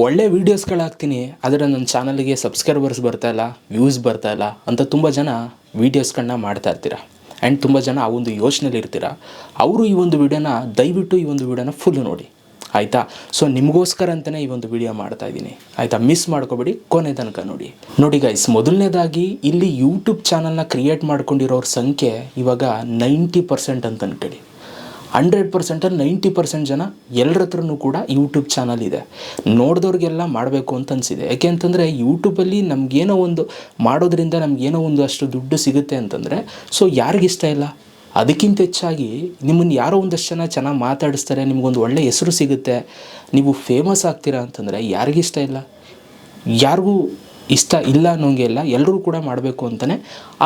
ಒಳ್ಳೆ ವೀಡಿಯೋಸ್ಗಳು ಹಾಕ್ತೀನಿ ಆದರೆ ನನ್ನ ಚಾನಲ್ಗೆ ಸಬ್ಸ್ಕ್ರೈಬರ್ಸ್ ಬರ್ತಾ ಇಲ್ಲ, ವ್ಯೂಸ್ ಬರ್ತಾ ಇಲ್ಲ ಅಂತ ತುಂಬ ಜನ ವೀಡಿಯೋಸ್ಗಳನ್ನ ಮಾಡ್ತಾ ಇರ್ತೀರ? ಆ್ಯಂಡ್ ತುಂಬ ಜನ ಆ ಒಂದು ಯೋಚನೆಯಲ್ಲಿ ಇರ್ತೀರ? ಅವರು ಈ ಒಂದು ವಿಡಿಯೋನ, ದಯವಿಟ್ಟು ಈ ಒಂದು ವಿಡಿಯೋನ ಫುಲ್ ನೋಡಿ. ಆಯಿತಾ? ಸೊ ನಿಮಗೋಸ್ಕರ ಅಂತಲೇ ಈ ಒಂದು ವಿಡಿಯೋ ಮಾಡ್ತಾ ಇದ್ದೀನಿ. ಆಯಿತಾ? ಮಿಸ್ ಮಾಡ್ಕೋಬೇಡಿ, ಕೊನೆ ತನಕ ನೋಡಿ. ನೋಡಿ ಗೈಸ್ ಮೊದಲನೇದಾಗಿ ಇಲ್ಲಿ ಯೂಟ್ಯೂಬ್ ಚಾನಲ್ನ ಕ್ರಿಯೇಟ್ ಮಾಡ್ಕೊಂಡಿರೋರ ಸಂಖ್ಯೆ ಇವಾಗ ನೈಂಟಿ ಪರ್ಸೆಂಟ್ ಅಂತ ಅನ್ಕೊಳ್ಳಿ. ಹಂಡ್ರೆಡ್ ಪರ್ಸೆಂಟಲ್ಲಿ ನೈಂಟಿ ಪರ್ಸೆಂಟ್ ಜನ ಎಲ್ಲರ ಹತ್ರನೂ ಕೂಡ ಯೂಟ್ಯೂಬ್ ಚಾನಲ್ ಇದೆ. ನೋಡಿದವ್ರಿಗೆಲ್ಲ ಮಾಡಬೇಕು ಅಂತ ಅನಿಸಿದೆ. ಯಾಕೆ ಅಂತಂದರೆ ಯೂಟ್ಯೂಬಲ್ಲಿ ನಮಗೇನೋ ಒಂದು ಮಾಡೋದ್ರಿಂದ ನಮಗೇನೋ ಒಂದು ಅಷ್ಟು ದುಡ್ಡು ಸಿಗುತ್ತೆ ಅಂತಂದರೆ, ಸೊ ಯಾರಿಗಿಷ್ಟ ಇಲ್ಲ? ಅದಕ್ಕಿಂತ ಹೆಚ್ಚಾಗಿ ನಿಮ್ಮನ್ನು ಯಾರೋ ಒಂದಷ್ಟು ಜನ ಚೆನ್ನಾಗಿ ಮಾತಾಡಿಸ್ತಾರೆ, ನಿಮಗೊಂದು ಒಳ್ಳೆ ಹೆಸರು ಸಿಗುತ್ತೆ, ನೀವು ಫೇಮಸ್ ಆಗ್ತೀರಾ ಅಂತಂದರೆ ಯಾರಿಗಿಷ್ಟ ಇಲ್ಲ? ಯಾರಿಗೂ ಇಷ್ಟ ಇಲ್ಲ ಅನ್ನೋಂಗೆ ಇಲ್ಲ ಎಲ್ಲರೂ ಕೂಡ ಮಾಡಬೇಕು ಅಂತಲೇ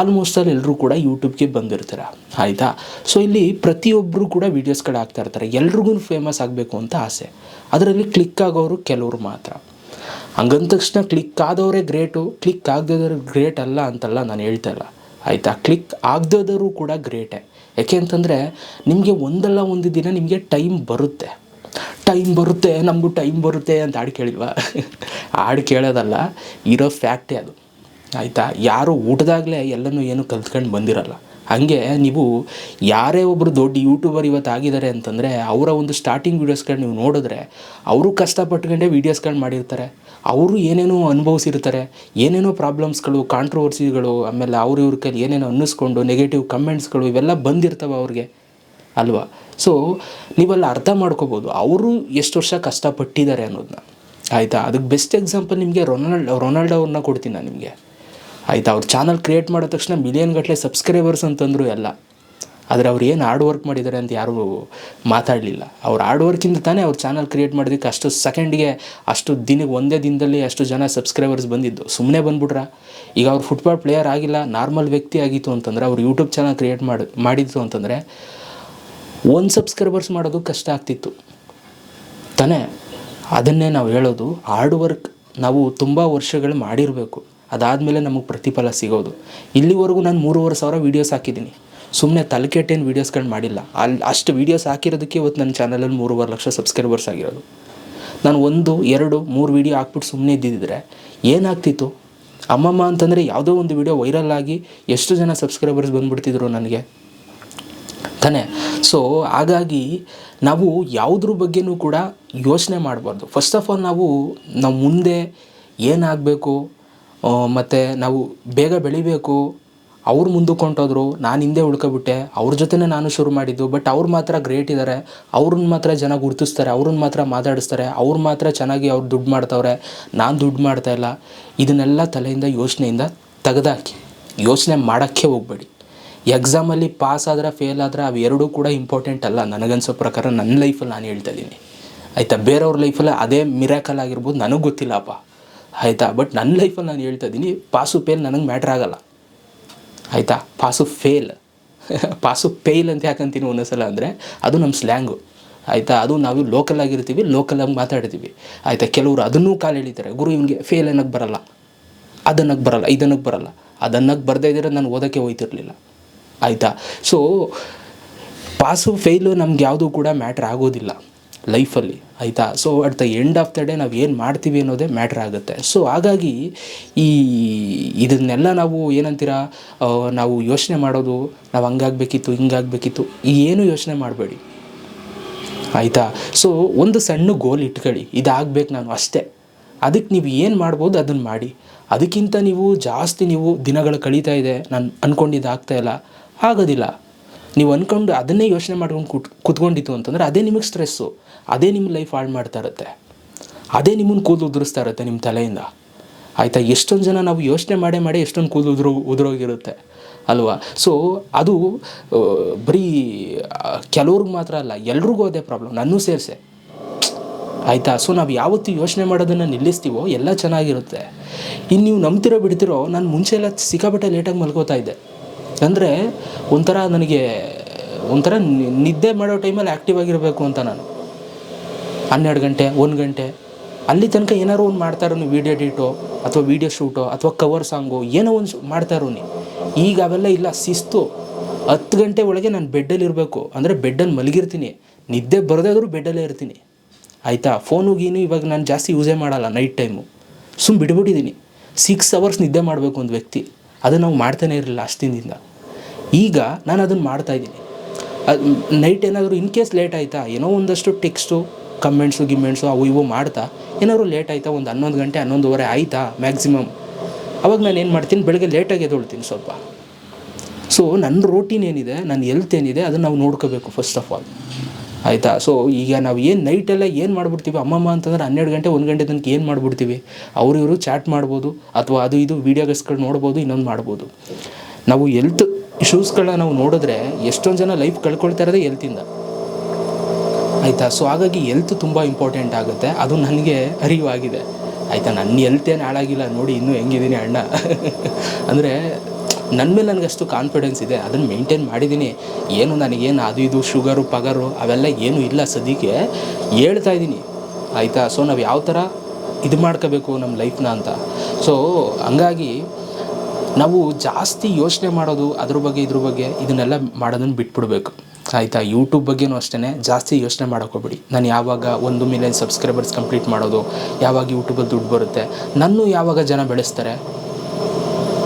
ಆಲ್ಮೋಸ್ಟ್ ಆಲ್ ಎಲ್ಲರೂ ಕೂಡ ಯೂಟ್ಯೂಬ್ಗೆ ಬಂದಿರ್ತಾರೆ, ಆಯಿತಾ? ಸೊ ಇಲ್ಲಿ ಪ್ರತಿಯೊಬ್ಬರು ಕೂಡ ವೀಡಿಯೋಸ್ಗಳು ಹಾಕ್ತಾ ಇರ್ತಾರೆ, ಎಲ್ರಿಗೂ ಫೇಮಸ್ ಆಗಬೇಕು ಅಂತ ಆಸೆ. ಅದರಲ್ಲಿ ಕ್ಲಿಕ್ ಆಗೋರು ಕೆಲವರು ಮಾತ್ರ. ಹಂಗಂದ ತಕ್ಷಣ ಕ್ಲಿಕ್ ಆದವರೇ ಗ್ರೇಟು ಕ್ಲಿಕ್ ಆಗದವ್ರು ಗ್ರೇಟ್ ಅಲ್ಲ ಅಂತಲ್ಲ ನಾನು ಹೇಳ್ತಾ ಇಲ್ಲ, ಆಯಿತಾ? ಕ್ಲಿಕ್ ಆಗದವರು ಕೂಡ ಗ್ರೇಟೇ ಯಾಕೆ ಅಂತಂದರೆ ನಿಮಗೆ ಒಂದಲ್ಲ ಒಂದು ದಿನ ನಿಮಗೆ ಟೈಮ್ ಬರುತ್ತೆ. ಟೈಮ್ ಬರುತ್ತೆ, ನಮಗೂ ಟೈಮ್ ಬರುತ್ತೆ ಅಂತ ಹಾಡು ಕೇಳಿಲ್ವಾ? ಹಾಡು ಕೇಳೋದಲ್ಲ, ಇರೋ ಫ್ಯಾಕ್ಟೇ ಅದು. ಆಯಿತಾ? ಯಾರು ಊಟದಾಗಲೇ ಎಲ್ಲನೂ ಏನು ಕಲ್ತ್ಕೊಂಡು ಬಂದಿರಲ್ಲ. ಹಾಗೆ ನೀವು ಯಾರೇ ಒಬ್ಬರು ದೊಡ್ಡ ಯೂಟ್ಯೂಬರ್ ಇವತ್ತು ಆಗಿದ್ದಾರೆ ಅಂತಂದರೆ, ಅವರ ಒಂದು ಸ್ಟಾರ್ಟಿಂಗ್ ವೀಡಿಯೋಸ್ಗಳು ನೀವು ನೋಡಿದ್ರೆ, ಅವರು ಕಷ್ಟಪಟ್ಕೊಂಡೇ ವೀಡಿಯೋಸ್ಗಳು ಮಾಡಿರ್ತಾರೆ. ಅವರು ಏನೇನೋ ಅನುಭವಿಸಿರ್ತಾರೆ, ಏನೇನೋ ಪ್ರಾಬ್ಲಮ್ಸ್ಗಳು ಕಾಂಟ್ರವರ್ಸಿಗಳು ಆಮೇಲೆ ಅವ್ರ ಇವ್ರ ಕೈಲಿ ಏನೇನೋ ಅನ್ನಿಸ್ಕೊಂಡು ನೆಗೆಟಿವ್ ಕಮೆಂಟ್ಸ್ಗಳು ಇವೆಲ್ಲ ಬಂದಿರ್ತವೆ ಅವ್ರಿಗೆ. ಅಲ್ವಾ? ಸೊ ನೀವೆಲ್ಲ ಅರ್ಥ ಮಾಡ್ಕೋಬೋದು ಅವರು ಎಷ್ಟು ವರ್ಷ ಕಷ್ಟಪಟ್ಟಿದ್ದಾರೆ ಅನ್ನೋದನ್ನ ಆಯಿತಾ? ಅದಕ್ಕೆ ಬೆಸ್ಟ್ ಎಕ್ಸಾಂಪಲ್ ನಿಮಗೆ ರೊನಾಲ್ಡ್, ರೊನಾಲ್ಡೋ ಅವ್ರನ್ನ ಕೊಡ್ತೀನಿ ನಾನು ನಿಮಗೆ. ಆಯಿತಾ? ಅವ್ರ ಚಾನಲ್ ಕ್ರಿಯೇಟ್ ಮಾಡಿದ ತಕ್ಷಣ ಮಿಲಿಯನ್ ಗಟ್ಟಲೆ ಸಬ್ಸ್ಕ್ರೈಬರ್ಸ್ ಅಂತಂದರು ಎಲ್ಲ. ಆದರೆ ಅವ್ರು ಏನು ಹಾರ್ಡ್ ವರ್ಕ್ ಮಾಡಿದ್ದಾರೆ ಅಂತ ಯಾರೂ ಮಾತಾಡಲಿಲ್ಲ. ಅವ್ರು ಹಾರ್ಡ್ ವರ್ಕಿಂದ ತಾನೇ ಅವ್ರ ಚಾನಲ್ ಕ್ರಿಯೇಟ್ ಮಾಡೋದಕ್ಕೆ ಅಷ್ಟು ಸೆಕೆಂಡ್ಗೆ ಅಷ್ಟು ದಿನಕ್ಕೆ ಒಂದೇ ದಿನದಲ್ಲಿ ಅಷ್ಟು ಜನ ಸಬ್ಸ್ಕ್ರೈಬರ್ಸ್ ಬಂದಿದ್ದು. ಸುಮ್ಮನೆ ಬಂದ್ಬಿಟ್ರ? ಈಗ ಅವ್ರು ಫುಟ್ಬಾಲ್ ಪ್ಲೇಯರ್ ಆಗಿಲ್ಲ ನಾರ್ಮಲ್ ವ್ಯಕ್ತಿ ಆಗಿತ್ತು ಅಂತಂದರೆ ಅವ್ರು ಯೂಟ್ಯೂಬ್ ಚಾನಲ್ ಕ್ರಿಯೇಟ್ ಮಾಡಿ, ಮಾಡಿದ್ದು ಅಂತಂದರೆ ಒಂದು ಸಬ್ಸ್ಕ್ರೈಬರ್ಸ್ ಮಾಡೋದು ಕಷ್ಟ ಆಗ್ತಿತ್ತು. ತಾನೇ, ಅದನ್ನೇ ನಾವು ಹೇಳೋದು ಹಾರ್ಡ್ ವರ್ಕ್ ನಾವು ತುಂಬ ವರ್ಷಗಳು ಮಾಡಿರಬೇಕು. ಅದಾದಮೇಲೆ ನಮಗೆ ಪ್ರತಿಫಲ ಸಿಗೋದು. ಇಲ್ಲಿವರೆಗೂ ನಾನು ಮೂರುವರೆ ಸಾವಿರ ವೀಡಿಯೋಸ್ ಹಾಕಿದ್ದೀನಿ. ಸುಮ್ಮನೆ ತಲೆಕೆಟ್ಟೇನು ವೀಡಿಯೋಸ್ಗಳು ಮಾಡಿಲ್ಲ. ಅಲ್ಲಿ ಅಷ್ಟು ವೀಡಿಯೋಸ್ ಹಾಕಿರೋದಕ್ಕೆ ಇವತ್ತು ನನ್ನ ಚಾನಲಲ್ಲಿ ಮೂರುವರೆ ಲಕ್ಷ ಸಬ್ಸ್ಕ್ರೈಬರ್ಸ್ ಆಗಿರೋದು. ನಾನು ಒಂದು, ಎರಡು, ಮೂರು ವೀಡಿಯೋ ಹಾಕ್ಬಿಟ್ಟು ಸುಮ್ಮನೆ ಇದ್ದಿದ್ದರೆ ಏನಾಗ್ತಿತ್ತು? ಅಮ್ಮಮ್ಮ ಅಂತಂದರೆ ಯಾವುದೋ ಒಂದು ವೀಡಿಯೋ ವೈರಲ್ ಆಗಿ ಎಷ್ಟು ಜನ ಸಬ್ಸ್ಕ್ರೈಬರ್ಸ್ ಬಂದುಬಿಡ್ತಿದ್ರು ನನಗೆ? ತಾನೇ? ಸೊ ಹಾಗಾಗಿ ನಾವು ಯಾವುದ್ರ ಬಗ್ಗೆನೂ ಕೂಡ ಯೋಚನೆ ಮಾಡಬಾರ್ದು. ಫಸ್ಟ್ ಆಫ್ ಆಲ್ ನಾವು ನಾವು ಮುಂದೆ ಏನಾಗಬೇಕು ಮತ್ತು ನಾವು ಬೇಗ ಬೆಳಿಬೇಕು, ಅವ್ರು ಮುಂದಕ್ಕೆ ನಾನು ಹಿಂದೆ ಉಳ್ಕೊಬಿಟ್ಟೆ, ಅವ್ರ ಜೊತೆನೇ ನಾನು ಶುರು ಮಾಡಿದ್ದು ಬಟ್ ಅವ್ರು ಮಾತ್ರ ಗ್ರೇಟ್ ಇದ್ದಾರೆ ಅವ್ರನ್ನ ಮಾತ್ರ ಜನ ಗುರುತಿಸ್ತಾರೆ ಅವ್ರನ್ನ ಮಾತ್ರ ಮಾತಾಡಿಸ್ತಾರೆ, ಅವ್ರು ಮಾತ್ರ ಚೆನ್ನಾಗಿ ಅವ್ರು ದುಡ್ಡು ಮಾಡ್ತವ್ರೆ, ನಾನು ದುಡ್ಡು ಮಾಡ್ತಾ ಇಲ್ಲ. ಇದನ್ನೆಲ್ಲ ತಲೆಯಿಂದ ಯೋಚನೆಯಿಂದ ತೆಗೆದಾಕಿ, ಯೋಚನೆ ಮಾಡೋಕ್ಕೆ ಹೋಗಬೇಡಿ. ಎಕ್ಸಾಮಲ್ಲಿ ಪಾಸ್ ಆದ್ರೆ ಫೇಲ್ ಆದ್ರೆ ಅವು ಎರಡೂ ಕೂಡ ಇಂಪಾರ್ಟೆಂಟ್ ಅಲ್ಲ. ನನಗನ್ಸೋ ಪ್ರಕಾರ ನನ್ನ ಲೈಫಲ್ಲಿ ನಾನು ಹೇಳ್ತಾ ಇದ್ದೀನಿ. ಆಯಿತಾ? ಬೇರೆಯವ್ರ ಲೈಫಲ್ಲಿ ಅದೇ ಮಿರಾಕಲ್ ಆಗಿರ್ಬೋದು. ನನಗೆ ಗೊತ್ತಿಲ್ಲಪ್ಪ. ಆಯಿತಾ? ಬಟ್ ನನ್ನ ಲೈಫಲ್ಲಿ ನಾನು ಹೇಳ್ತಾ ಇದ್ದೀನಿ ಪಾಸು ಫೇಲ್ ನನಗೆ ಮ್ಯಾಟ್ರ್ ಆಗಲ್ಲ. ಆಯಿತಾ? ಪಾಸು ಫೇಲ್ ಪಾಸು ಫೇಲ್ ಅಂತ ಯಾಕಂತೀನಿ ಒಂದೊಂದ್ಸಲ ಅಂದರೆ, ಅದು ನಮ್ಮ ಸ್ಲ್ಯಾಂಗು ಆಯಿತಾ? ಅದು ನಾವು ಲೋಕಲ್ ಆಗಿರ್ತೀವಿ ಲೋಕಲಾಗಿ ಮಾತಾಡ್ತೀವಿ. ಆಯಿತಾ? ಕೆಲವರು ಅದನ್ನೂ ಕಾಲು ಎಳಿತಾರೆ. ಗುರು, ಇವನಿಗೆ ಫೇಲ್ ಅನ್ನೋಕ್ಕೆ ಬರಲ್ಲ. ಅದನ್ನಕ್ಕೆ ಬರಲ್ಲ ಇದನ್ನಕ್ಕೆ ಬರಲ್ಲ. ಅದನ್ನಕ್ಕೆ ಬರದೇ ಇದ್ದರೆ ನಾನು ಓದೋಕ್ಕೆ ಹೋಯ್ತಿರ್ಲಿಲ್ಲ. ಆಯಿತಾ? ಸೊ ಪಾಸು ಫೇಲು ನಮ್ಗೆ ಯಾವುದೂ ಕೂಡ ಮ್ಯಾಟ್ರ್ ಆಗೋದಿಲ್ಲ ಲೈಫಲ್ಲಿ ಆಯಿತಾ? So at the end of the day ನಾವು ಏನು ಮಾಡ್ತೀವಿ ಅನ್ನೋದೇ ಮ್ಯಾಟ್ರ್ ಆಗುತ್ತೆ. ಸೊ ಹಾಗಾಗಿ ಈ ಇದನ್ನೆಲ್ಲ ನಾವು ಏನಂತೀರ? ನಾವು ಯೋಚನೆ ಮಾಡೋದು, ನಾವು ಹಂಗಾಗಬೇಕಿತ್ತು, ಹಿಂಗಾಗಬೇಕಿತ್ತು, ಏನು ಯೋಚನೆ ಮಾಡಬೇಡಿ. ಆಯಿತಾ? ಸೊ ಒಂದು ಸಣ್ಣ ಗೋಲ್ ಇಟ್ಕೊಳ್ಳಿ. ಇದಾಗಬೇಕು ನಾನು ಅಷ್ಟೇ. ಅದಕ್ಕೆ ನೀವು ಏನು ಮಾಡ್ಬೋದು ಅದನ್ನು ಮಾಡಿ. ಅದಕ್ಕಿಂತ ನೀವು ಜಾಸ್ತಿ ನೀವು ದಿನಗಳು ಕಳೀತಾ ಇದೆ. ನಾನು ಅಂದ್ಕೊಂಡಿದ್ದು ಆಗ್ತಾ ಇಲ್ಲ. ಆಗೋದಿಲ್ಲ. ನೀವು ಅಂದ್ಕೊಂಡು ಅದನ್ನೇ ಯೋಚನೆ ಮಾಡ್ಕೊಂಡು ಕುಟ್ ಕುತ್ಕೊಂಡಿತ್ತು ಅಂತಂದರೆ ಅದೇ ನಿಮಗೆ ಸ್ಟ್ರೆಸ್ಸು ಅದೇ ನಿಮ್ಮ ಲೈಫ್ ಹಾಳು ಮಾಡ್ತಾ ಇರುತ್ತೆ. ಅದೇ ನಿಮ್ಮನ್ನು ಕೂದಲು ಉದುರಿಸ್ತಾ ಇರುತ್ತೆ ನಿಮ್ಮ ತಲೆಯಿಂದ. ಆಯಿತಾ? ಎಷ್ಟೊಂದು ಜನ ನಾವು ಯೋಚನೆ ಮಾಡೇ ಮಾಡಿ ಎಷ್ಟೊಂದು ಕೂದಲು ಉದುರು, ಉದುರೋಗಿರುತ್ತೆ. ಅಲ್ವಾ? ಸೊ ಅದು ಬರೀ ಕೆಲವ್ರಿಗೆ ಮಾತ್ರ ಅಲ್ಲ, ಎಲ್ರಿಗೂ ಅದೇ ಪ್ರಾಬ್ಲಮ್ ನನ್ನೂ ಸೇರಿಸೆ. ಆಯಿತಾ? ಸೊ ನಾವು ಯಾವತ್ತು ಯೋಚನೆ ಮಾಡೋದನ್ನು ನಿಲ್ಲಿಸ್ತೀವೋ, ಎಲ್ಲ ಚೆನ್ನಾಗಿರುತ್ತೆ. ಇನ್ನು ನೀವು ನಂಬ್ತಿರೋ, ಬಿಡ್ತಿರೋ, ನಾನು ಮುಂಚೆ ಎಲ್ಲ ಸಿಕ್ಕಾಪಟ್ಟೆ ಲೇಟಾಗಿ ಮಲ್ಕೋತಾ ಇದ್ದೆ. ಅಂದರೆ ಒಂಥರ ನನಗೆ, ಒಂಥರ ನಿದ್ದೆ ಮಾಡೋ ಟೈಮಲ್ಲಿ ಆ್ಯಕ್ಟಿವ್ ಆಗಿರಬೇಕು ಅಂತ ನಾನು. ಹನ್ನೆರಡು ಗಂಟೆ, ಒಂದು ಗಂಟೆ. ಅಲ್ಲಿ ತನಕ ಏನಾರು ಒಂದು ಮಾಡ್ತಾರೋ ವೀಡಿಯೋ ಎಡಿಟೋ ಅಥವಾ ವೀಡಿಯೋ ಶೂಟೋ ಅಥವಾ ಕವರ್ ಸಾಂಗು ಏನೋ ಒಂದು ಮಾಡ್ತಾರೋ ಈಗ ಅವೆಲ್ಲ ಇಲ್ಲ, ಶಿಸ್ತು. ಹತ್ತು ಗಂಟೆ ಒಳಗೆ ನಾನು ಬೆಡ್ಡಲ್ಲಿ ಇರಬೇಕು. ಅಂದರೆ ಬೆಡ್ಡಲ್ಲಿ ಮಲಗಿರ್ತೀನಿ. ನಿದ್ದೆ ಬರದೇ ಆದರೂ ಬೆಡ್ಡಲ್ಲೇ ಇರ್ತೀನಿ. ಆಯಿತಾ? ಫೋನು ಗೀನು ಇವಾಗ ನಾನು ಜಾಸ್ತಿ ಯೂಸೇ ಮಾಡಲ್ಲ ನೈಟ್ ಟೈಮು ಸುಮ್ಮ ಬಿಟ್ಬಿಟ್ಟಿದ್ದೀನಿ ಸಿಕ್ಸ್ ಅವರ್ಸ್ ನಿದ್ದೆ ಮಾಡಬೇಕು ಒಂದು ವ್ಯಕ್ತಿ. ಅದು ನಾವು ಮಾಡ್ತಾನೆ ಇರಲಿಲ್ಲ ಅಷ್ಟಿನಿಂದ ಈಗ ನಾನು ಅದನ್ನು ಮಾಡ್ತಾಯಿದ್ದೀನಿ ಅದು ನೈಟ್ ಏನಾದರೂ ಇನ್ ಕೇಸ್ ಲೇಟ್ ಆಯಿತಾ, ಏನೋ ಒಂದಷ್ಟು ಟೆಕ್ಸ್ಟು ಕಮೆಂಟ್ಸು ಗಿಮೆಂಟ್ಸು ಅವು ಇವು ಮಾಡ್ತಾ, ಏನಾದರೂ ಲೇಟ್ ಆಯಿತಾ, ಒಂದು ಹನ್ನೊಂದು ಗಂಟೆ, ಹನ್ನೊಂದುವರೆ ಆಯಿತಾ ಮ್ಯಾಕ್ಸಿಮಮ್ ಅವಾಗ ನಾನು ಏನು ಮಾಡ್ತೀನಿ, ಬೆಳಗ್ಗೆ ಲೇಟಾಗಿ ಎದ್ದೊಳ್ತೀನಿ ಸ್ವಲ್ಪ. ಸೊ ನನ್ನ ರೋಟೀನ್ ಏನಿದೆ ನನ್ನ ಹೆಲ್ತ್ ಏನಿದೆ, ಅದನ್ನು ನಾವು ನೋಡ್ಕೋಬೇಕು ಫಸ್ಟ್ ಆಫ್ ಆಲ್ ಆಯಿತಾ? ಸೊ ಈಗ ನಾವು ಏನು ನೈಟೆಲ್ಲ ಏನು ಮಾಡಿಬಿಡ್ತೀವಿ? ಅಮ್ಮಮ್ಮ ಅಂತಂದ್ರೆ ಹನ್ನೆರಡು ಗಂಟೆ, ಒಂದು ಗಂಟೆ ತನಕ ಏನು ಮಾಡ್ಬಿಡ್ತೀವಿ? ಅವರು ಇವರು ಚಾಟ್ ಮಾಡ್ಬೋದು, ಅಥವಾ ಅದು ಇದು ವೀಡಿಯೋಗಸ್ಗಳು ನೋಡ್ಬೋದು, ಇನ್ನೊಂದು ಮಾಡ್ಬೋದು. ನಾವು ಎಲ್ತ್ ಇಶ್ಯೂಸ್ಗಳನ್ನ ನಾವು ನೋಡಿದ್ರೆ ಎಷ್ಟೊಂದು ಜನ ಲೈಫ್ ಕಳ್ಕೊಳ್ತಾ ಇರೋದೇ ಎಲ್ತಿಂದ ಆಯಿತಾ? ಸೊ ಹಾಗಾಗಿ ಎಲ್ತ್ ತುಂಬ ಇಂಪಾರ್ಟೆಂಟ್ ಆಗುತ್ತೆ. ಅದು ನನಗೆ ಅರಿವಾಗಿದೆ. ಆಯಿತಾ? ನನ್ನ ಎಲ್ತ್ ಏನು ಹಾಳಾಗಿಲ್ಲ. ನೋಡಿ, ಇನ್ನೂ ಹೆಂಗಿದ್ದೀನಿ ಅಣ್ಣ. ಅಂದರೆ ನನ್ನ ಮೇಲೆ ನನಗೆ ಅಷ್ಟು ಕಾನ್ಫಿಡೆನ್ಸ್ ಇದೆ, ಅದನ್ನು ಮೇಂಟೈನ್ ಮಾಡಿದ್ದೀನಿ. ಏನು ನನಗೇನು ಅದು ಇದು ಶುಗರು ಪಗರು, ಅವೆಲ್ಲ ಏನೂ ಇಲ್ಲ ಸದ್ಯಕ್ಕೆ. ಹೇಳ್ತಾ ಇದ್ದೀನಿ. ಆಯಿತಾ? ಸೊ ನಾವು ಯಾವ ಥರ ಇದು ಮಾಡ್ಕೋಬೇಕು ನಮ್ಮ ಲೈಫ್ನ ಅಂತ. ಸೊ ಹಂಗಾಗಿ ನಾವು ಜಾಸ್ತಿ ಯೋಚನೆ ಮಾಡೋದು ಅದ್ರ ಬಗ್ಗೆ, ಇದ್ರ ಬಗ್ಗೆ ಇದನ್ನೆಲ್ಲ ಮಾಡೋದನ್ನು ಬಿಟ್ಬಿಡ್ಬೇಕು. ಆಯಿತಾ? ಯೂಟ್ಯೂಬ್ ಬಗ್ಗೆನೂ ಅಷ್ಟೇ ಜಾಸ್ತಿ ಯೋಚನೆ ಮಾಡೋಕೋಬೇಡಿ ನಾನು ಯಾವಾಗ ಒಂದು ಮಿಲಿಯನ್ ಸಬ್ಸ್ಕ್ರೈಬರ್ಸ್ ಕಂಪ್ಲೀಟ್ ಮಾಡೋದು, ಯಾವಾಗ ಯೂಟ್ಯೂಬಲ್ಲಿ ದುಡ್ಡು ಬರುತ್ತೆ, ನನ್ನೂ ಯಾವಾಗ ಜನ ಬೆಳೆಸ್ತಾರೆ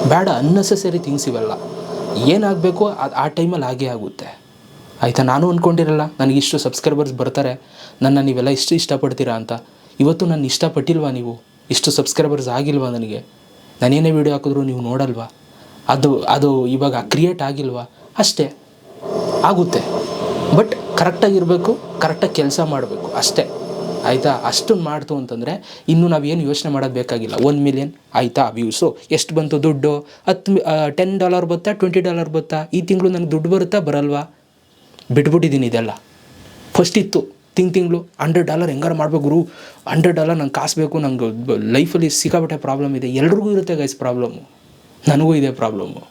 ಬೇಡ ಅನ್ನೆಸೆಸರಿ ಥಿಂಗ್ಸ್ ಇವೆಲ್ಲ. ಏನಾಗಬೇಕು ಅದು ಆ ಟೈಮಲ್ಲಿ ಹಾಗೇ ಆಗುತ್ತೆ. ಆಯಿತಾ? ನಾನು ಅಂದ್ಕೊಂಡಿರಲ್ಲ ಇಷ್ಟು ಸಬ್ಸ್ಕ್ರೈಬರ್ಸ್ ಬರ್ತಾರೆ, ನನ್ನ ನೀವೆಲ್ಲ ಇಷ್ಟು ಇಷ್ಟಪಡ್ತೀರಾ ಅಂತ. ಇವತ್ತು ನಾನು ಇಷ್ಟಪಟ್ಟಿಲ್ವಾ ನೀವು? ಇಷ್ಟು ಸಬ್ಸ್ಕ್ರೈಬರ್ಸ್ ಆಗಿಲ್ವಾ ನನಗೆ? ನಾನೇನೇ ವೀಡಿಯೋ ಹಾಕಿದ್ರು ನೀವು ನೋಡಲ್ವಾ? ಅದು ಅದು ಇವಾಗ ಕ್ರಿಯೇಟ್ ಆಗಿಲ್ವಾ? ಅಷ್ಟೇ. ಆಗುತ್ತೆ. ಬಟ್ ಕರೆಕ್ಟಾಗಿರಬೇಕು ಕರೆಕ್ಟಾಗಿ ಕೆಲಸ ಮಾಡಬೇಕು, ಅಷ್ಟೇ. ಆಯಿತಾ? ಅಷ್ಟು ಮಾಡ್ತು ಅಂತಂದರೆ ಇನ್ನು ನಾವೇನು ಯೋಚನೆ ಮಾಡೋದು ಬೇಕಾಗಿಲ್ಲ. ಒನ್ ಮಿಲಿಯನ್ ಆಯಿತಾ ವ್ಯೂಸು ಎಷ್ಟು ಬಂತು ದುಡ್ಡು? ಹತ್ತು ಟೆನ್ ಡಾಲರ್ ಬತ್ತಾ ಟ್ವೆಂಟಿ ಡಾಲರ್ ಬತ್ತಾ? ಈ ತಿಂಗಳು ನನಗೆ ದುಡ್ಡು ಬರುತ್ತಾ, ಬರಲ್ವಾ? ಬಿಟ್ಬಿಟ್ಟಿದ್ದೀನಿ ಇದೆಲ್ಲ. ಫಸ್ಟ್ ಇತ್ತು. ತಿಂಗ್ ತಿಂಗಳು ಹಂಡ್ರೆಡ್ ಡಾಲರ್ ಹೆಂಗಾರು ಮಾಡಬೇಕು ಗುರು? ಹಂಡ್ರೆಡ್ ಡಾಲರ್ ನಂಗೆ ಕಾಸು ಬೇಕು, ನಂಗೆ ಲೈಫಲ್ಲಿ ಸಿಕ್ಕಾಪಟ್ಟೆ ಪ್ರಾಬ್ಲಮ್ ಇದೆ. ಎಲ್ರಿಗೂ ಇರುತ್ತೆ ಗೈಸ್ ಪ್ರಾಬ್ಲಮ್ಮು ನನಗೂ ಇದೆ ಪ್ರಾಬ್ಲಮ್ಮು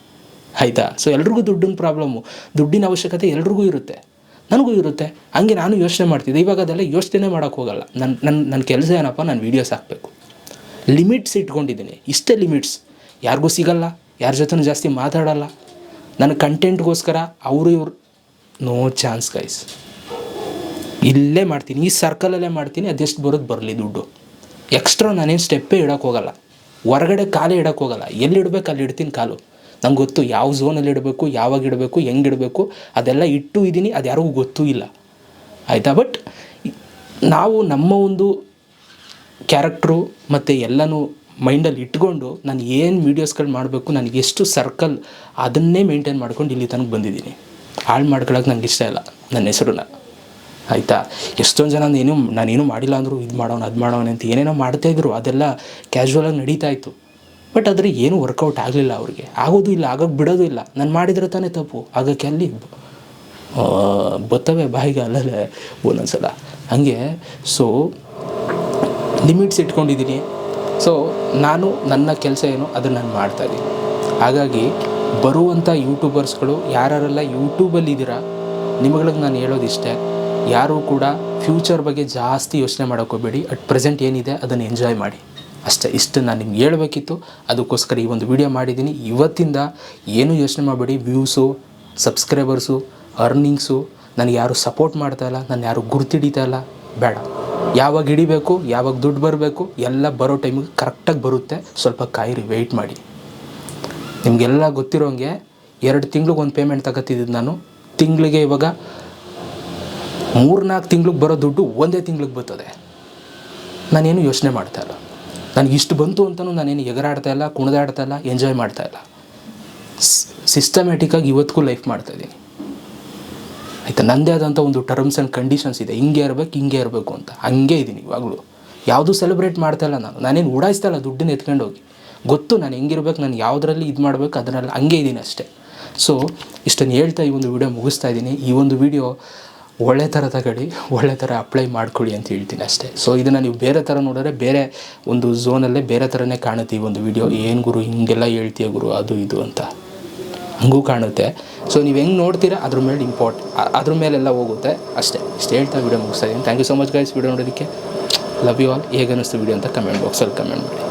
ಆಯಿತಾ? ಸೊ ಎಲ್ರಿಗೂ ದುಡ್ಡಿನ ಪ್ರಾಬ್ಲಮ್ಮು ದುಡ್ಡಿನ ಅವಶ್ಯಕತೆ ಎಲ್ರಿಗೂ ಇರುತ್ತೆ. ನನಗೂ ಇರುತ್ತೆ. ಹಂಗೆ ನಾನು ಯೋಚನೆ ಮಾಡ್ತಿದ್ದೆ. ಇವಾಗ ಅದೆಲ್ಲ ಯೋಚನೆ ಮಾಡೋಕ್ಕೆ ಹೋಗಲ್ಲ. ನನ್ನ ನನ್ನ ನನ್ನ ಕೆಲಸ ಏನಪ್ಪ? ನಾನು ವೀಡಿಯೋಸ್ ಹಾಕಬೇಕು. ಲಿಮಿಟ್ಸ್ ಇಟ್ಕೊಂಡಿದ್ದೀನಿ. ಇಷ್ಟೇ ಲಿಮಿಟ್ಸ್ ಯಾರಿಗೂ ಸಿಗಲ್ಲ. ಯಾರ ಜೊತೆನೂ ಜಾಸ್ತಿ ಮಾತಾಡಲ್ಲ. ನನ್ನ ಕಂಟೆಂಟ್ಗೋಸ್ಕರ ಅವರು ಇವ್ರು. ನೋ ಚಾನ್ಸ್ ಗೈಸ್ ಇಲ್ಲೇ ಮಾಡ್ತೀನಿ. ಈ ಸರ್ಕಲಲ್ಲೇ ಮಾಡ್ತೀನಿ. ಅದೆಷ್ಟು ಬರೋದು ಬರಲಿ ದುಡ್ಡು. ಎಕ್ಸ್ಟ್ರಾ ನಾನೇನು ಸ್ಟೆಪ್ಪೇ ಇಡೋಕ್ಕೆ ಹೋಗಲ್ಲ. ಹೊರಗಡೆ ಕಾಲೇ ಇಡೋಕ್ಕೆ ಹೋಗಲ್ಲ. ಎಲ್ಲಿ ಇಡಬೇಕು ಅಲ್ಲಿ ಇಡ್ತೀನಿ ಕಾಲು. ನಂಗೆ ಗೊತ್ತು ಯಾವ ಝೋನಲ್ಲಿ ಇಡಬೇಕು, ಯಾವಾಗ ಇಡಬೇಕು, ಹೆಂಗೆ ಇಡಬೇಕು, ಅದೆಲ್ಲ ಇಟ್ಟು ಇದ್ದೀನಿ ಅದು ಯಾರಿಗೂ ಗೊತ್ತೂ ಇಲ್ಲ. ಆಯಿತಾ? ಬಟ್ ನಾವು ನಮ್ಮ ಒಂದು ಕ್ಯಾರೆಕ್ಟ್ರು ಮತ್ತು ಎಲ್ಲನೂ ಮೈಂಡಲ್ಲಿ ಇಟ್ಕೊಂಡು ನಾನು ಏನು ವೀಡಿಯೋಸ್ಗಳು ಮಾಡಬೇಕು, ನನಗೆ ಎಷ್ಟು ಸರ್ಕಲ್ ಅದನ್ನೇ ಮೇಂಟೈನ್ ಮಾಡ್ಕೊಂಡು ಇಲ್ಲಿ ತನಕ ಬಂದಿದ್ದೀನಿ. ಹಾಳು ಮಾಡ್ಕೊಳಕ್ಕೆ ನನಗೆ ಇಷ್ಟ ಇಲ್ಲ ನನ್ನ ಹೆಸರನ್ನ. ಆಯಿತಾ? ಎಷ್ಟೊಂದು ಜನ ಏನು ನಾನೇನು ಮಾಡಿಲ್ಲ ಅಂದರು ಇದು ಮಾಡೋಣ, ಅದು ಮಾಡೋಣ ಅಂತ ಏನೇನೋ ಮಾಡ್ತಾಯಿದ್ರು ಅದೆಲ್ಲ ಕ್ಯಾಶುವಲಾಗಿ ನಡೀತಾ ಇತ್ತು. ಬಟ್ ಆದರೆ ಏನು ವರ್ಕೌಟ್ ಆಗಲಿಲ್ಲ ಅವ್ರಿಗೆ. ಆಗೋದು ಇಲ್ಲ ಆಗೋಕ್ಕೆ ಬಿಡೋದು ಇಲ್ಲ. ನಾನು ಮಾಡಿದ್ರೆ ತಾನೇ ತಪ್ಪು. ಆಗೋಕ್ಕೆ ಅಲ್ಲಿ ಬತ್ತವೆ ಬಾಯಿಗೆ ಅಲ್ಲಲ್ಲೇ ಒಂದೊಂದ್ಸಲ. ಹಾಗೆ ಸೊ ಲಿಮಿಟ್ಸ್ ಇಟ್ಕೊಂಡಿದ್ದೀನಿ. ಸೊ ನಾನು ನನ್ನ ಕೆಲಸ ಏನು ಅದನ್ನು ನಾನು ಮಾಡ್ತಾಯಿದ್ದೀನಿ ಹಾಗಾಗಿ ಬರುವಂಥ ಯೂಟ್ಯೂಬರ್ಸ್ಗಳು ಯಾರ್ಯಾರೆಲ್ಲ ಯೂಟ್ಯೂಬಲ್ಲಿ ಇದ್ದೀರಾ, ನಿಮ್ಗಳಿಗೆ ನಾನು ಹೇಳೋದಿಷ್ಟೇ, ಯಾರೂ ಕೂಡ ಫ್ಯೂಚರ್ ಬಗ್ಗೆ ಜಾಸ್ತಿ ಯೋಚನೆ ಮಾಡೋಕ್ಕೋಬೇಡಿ ಅಟ್ ಪ್ರೆಸೆಂಟ್ ಏನಿದೆ, ಅದನ್ನು ಎಂಜಾಯ್ ಮಾಡಿ. ಅಷ್ಟೇ ಇಷ್ಟು ನಾನು ನಿಮ್ಗೆ ಹೇಳಬೇಕಿತ್ತು. ಅದಕ್ಕೋಸ್ಕರ ಈ ಒಂದು ವಿಡಿಯೋ ಮಾಡಿದ್ದೀನಿ. ಇವತ್ತಿಂದ ಏನು ಯೋಚನೆ ಮಾಡಬೇಡಿ. ವ್ಯೂಸು ಸಬ್ಸ್ಕ್ರೈಬರ್ಸು ಅರ್ನಿಂಗ್ಸು ನನಗೆ ಯಾರು ಸಪೋರ್ಟ್ ಮಾಡ್ತಾ ಇಲ್ಲ, ನಾನು ಯಾರು ಇಲ್ಲ, ಬೇಡ. ಯಾವಾಗ ಹಿಡಿಬೇಕು, ಯಾವಾಗ ದುಡ್ಡು ಬರಬೇಕು, ಎಲ್ಲ ಬರೋ ಟೈಮಿಗೆ ಕರೆಕ್ಟಾಗಿ ಬರುತ್ತೆ. ಸ್ವಲ್ಪ ಕಾಯಿರಿ ವೆಯ್ಟ್ ಮಾಡಿ. ನಿಮಗೆಲ್ಲ ಗೊತ್ತಿರೋಂಗೆ ಎರಡು ತಿಂಗ್ಳಿಗೆ ಒಂದು ಪೇಮೆಂಟ್ ತಗೋತಿದ್ದು ನಾನು. ತಿಂಗಳಿಗೆ ಇವಾಗ ಮೂರ್ನಾಲ್ಕು ತಿಂಗ್ಳಿಗೆ ಬರೋ ದುಡ್ಡು ಒಂದೇ ತಿಂಗ್ಳಿಗೆ ಬರ್ತದೆ. ನಾನೇನು ಯೋಚನೆ ಮಾಡ್ತಾ ಇಲ್ಲ. ನನಗೆ ಇಷ್ಟು ಬಂತು ಅಂತಲೂ ನಾನೇನು ಎಗರಾಡ್ತಾ ಇಲ್ಲ, ಕುಣಿದಾಡ್ತಾ ಇಲ್ಲ ಎಂಜಾಯ್ ಮಾಡ್ತಾ ಇಲ್ಲ. ಸಿಸ್ಟಮ್ಯಾಟಿಕ್ಕಾಗಿ ಇವತ್ತಿಗೂ ಲೈಫ್ ಮಾಡ್ತಾ ಇದ್ದೀನಿ ಆಯಿತಾ? ನನ್ನದೇ ಆದಂಥ ಒಂದು ಟರ್ಮ್ಸ್ ಆ್ಯಂಡ್ ಕಂಡೀಷನ್ಸ್ ಇದೆ. ಹಿಂಗೆ ಇರಬೇಕು ಹಿಂಗೆ ಇರಬೇಕು ಅಂತ. ಹಂಗೆ ಇದ್ದೀನಿ ಇವಾಗಲೂ. ಯಾವುದೂ ಸೆಲೆಬ್ರೇಟ್ ಮಾಡ್ತಾ ಇಲ್ಲ ನಾನು. ನಾನೇನು ಉಡಾಯಿಸ್ತಾ ಇಲ್ಲ ದುಡ್ಡನ್ನ ಎತ್ಕೊಂಡು ಹೋಗಿ. ಗೊತ್ತು ನಾನು ಹೆಂಗಿರ್ಬೇಕು, ನಾನು ಯಾವುದರಲ್ಲಿ ಇದು ಮಾಡಬೇಕು, ಅದರಲ್ಲಿ ಹಂಗೆ ಇದ್ದೀನಿ ಅಷ್ಟೇ. ಸೊ ಇಷ್ಟನ್ನು ಹೇಳ್ತಾ ಈ ಒಂದು ವಿಡಿಯೋ ಮುಗಿಸ್ತಾ ಇದ್ದೀನಿ ಈ ಒಂದು ವಿಡಿಯೋ ಒಳ್ಳೆ ಥರ ತಗೊಳ್ಳಿ ಒಳ್ಳೆ ಥರ ಅಪ್ಲೈ ಮಾಡ್ಕೊಳ್ಳಿ ಅಂತ ಹೇಳ್ತೀನಿ ಅಷ್ಟೇ. ಸೊ ಇದನ್ನು ನೀವು ಬೇರೆ ಥರ ನೋಡಿದ್ರೆ ಬೇರೆ ಒಂದು ಝೋನಲ್ಲೇ ಬೇರೆ ಥರನೇ ಕಾಣುತ್ತೆ ಈ ಒಂದು ವಿಡಿಯೋ ಏನು ಗುರು, ಹಿಂಗೆಲ್ಲ ಹೇಳ್ತೀಯ ಗುರು, ಅದು ಇದು ಅಂತ. ಹಂಗೂ ಕಾಣುತ್ತೆ. ಸೊ ನೀವು ಹೆಂಗೆ ನೋಡ್ತೀರಾ, ಅದ್ರ ಮೇಲೆ ಇಂಪಾರ್ಟ್ ಅದ್ರ ಮೇಲೆಲ್ಲ ಹೋಗುತ್ತೆ ಅಷ್ಟೇ. ಇಷ್ಟು ಹೇಳ್ತಾ ವಿಡಿಯೋ ಮುಗಿಸ್ತಾ ಇದ್ದೀನಿ thank you so much guys video ನೋಡೋದಕ್ಕೆ. ಲವ್ ಯು ಆಲ್ ಹೇಗೆ ಅನ್ನಿಸ್ತು ವಿಡಿಯೋ ಅಂತ ಕಮೆಂಟ್ ಬಾಕ್ಸಲ್ಲಿ ಕಮೆಂಟ್ ಮಾಡಿ.